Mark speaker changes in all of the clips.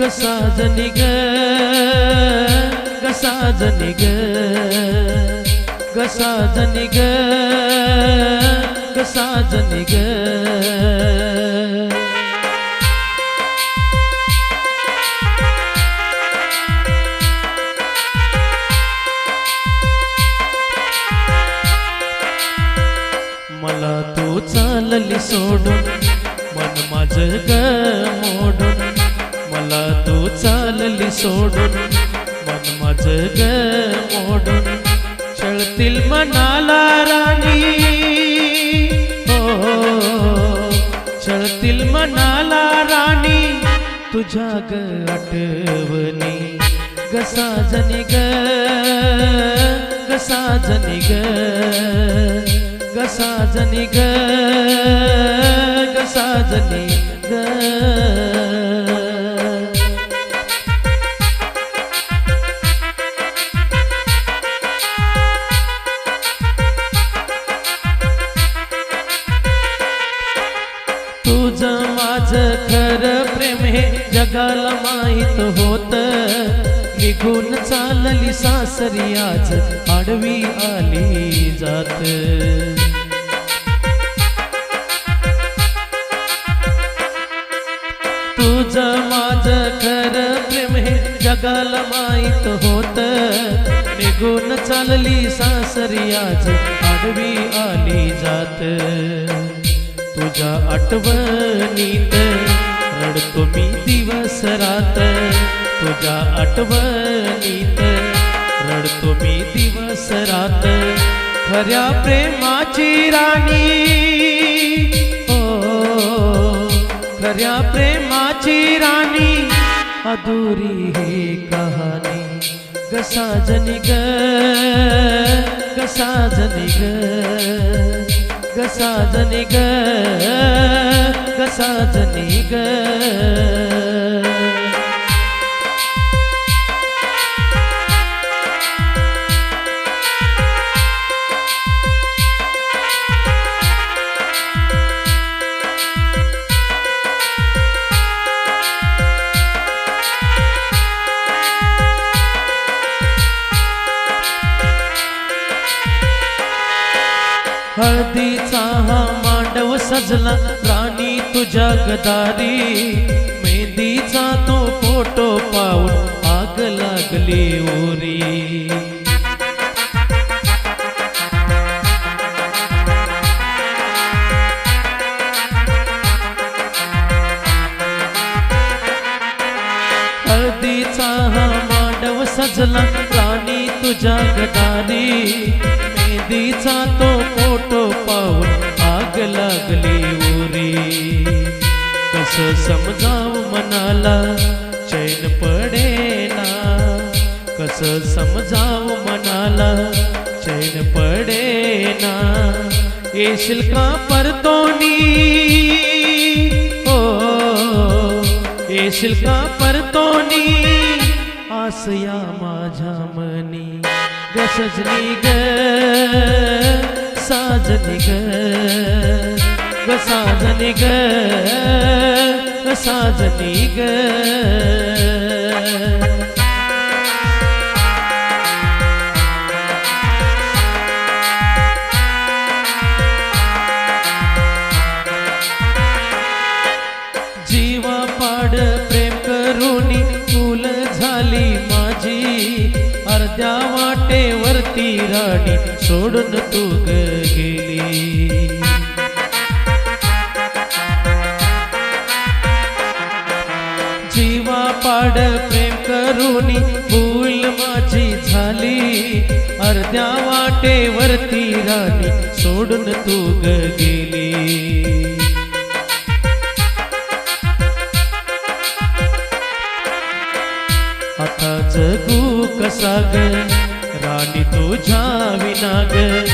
Speaker 1: कसा जनी ग कसा जनी ग कसा जनी ग कसा जनी ग. मला तू चालली सोडून मन माझं ग मला तू चालली सोडून मन माझ ग मोडून छळतील मनाला राणी. हो, हो छळतील मनाला राणी तुझ्या ग आठवणी. ग साजनी ग ग साजनी ग ग साजनी ग गसा जनी ग. जगाला माहीत होत. निघून चालली सासरी आज आडवी आली जात. तुझं माझं खर प्रेम हे जगाला माहीत होत. निघून चालली सासरी आज आडवी आली जात. तुझ्या आठवणीत रडतो मी दिवस रात तुझ्या आठवणीत. रडतो मी दिवस रात खऱ्या प्रेमाची राणी. ओ खऱ्या प्रेमाची राणी. अधुरी हे कहाणी. कसा साजनी ग ग साजनी ग ग साजनी ग ग साजनी ग हळदीचा हा मांडव सजला राणी तुझ्या गदारी. मेहंदीचा तो फोटो पाहून आग लागली ओरी हळदीचा हा मांडव सजला राणी तुझ्या गदारी. मेहंदीचा तो फोटो पाहून आग लागली उरी. कस समजाव मनाला चैन पडेना. कस समजाव मनाला चैन पडेना. येशील का परतोनी? हो येशील का परतोनी? आसया माझ्या मनी गसजली ग. साजनी ग ग ग ग ग जीवा पाड प्रेम करुणी फुल झाली माझी. अर्ध्या वाटेवरती राणी सोडून तू गेली. जीवा पाड प्रेम करुणी भूल माझी झाली. अर्ध्या वाटेवरती राणी सोडून तू गेली. विना ग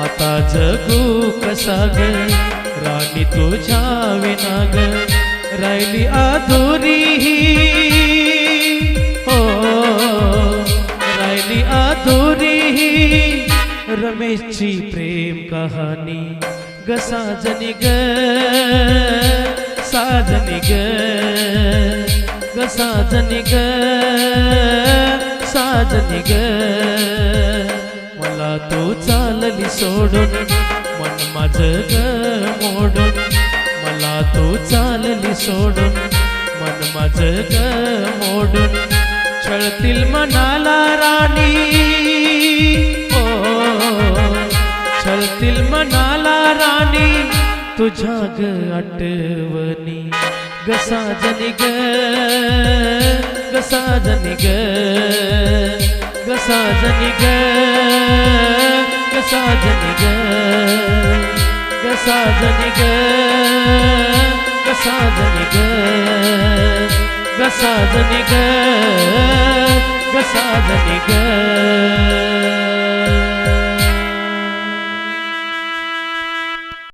Speaker 1: आता जगू कसा ग राणी तुझ्या विना ग राहिली आधुरी ही. हो राहिली आधुरी ही. रमेशची प्रेम कहाणी. ग साजनी ग साजनी ग ग. ग साजनी ग साजनी ग. मला तू चालली सोडून. मन माझ ग मोडून. मला तू चालली सोडून. मन माझ ग मोडून. छळतील मनाला राणी. ओ छळतील मनाला राणी. तुझ्या ग आठवणी. गसाजनी ग गसाजनी ग गसाजनी ग. गसाजनी ग गसाजनी ग गसाजनी ग गसाजनी ग गसाजनी ग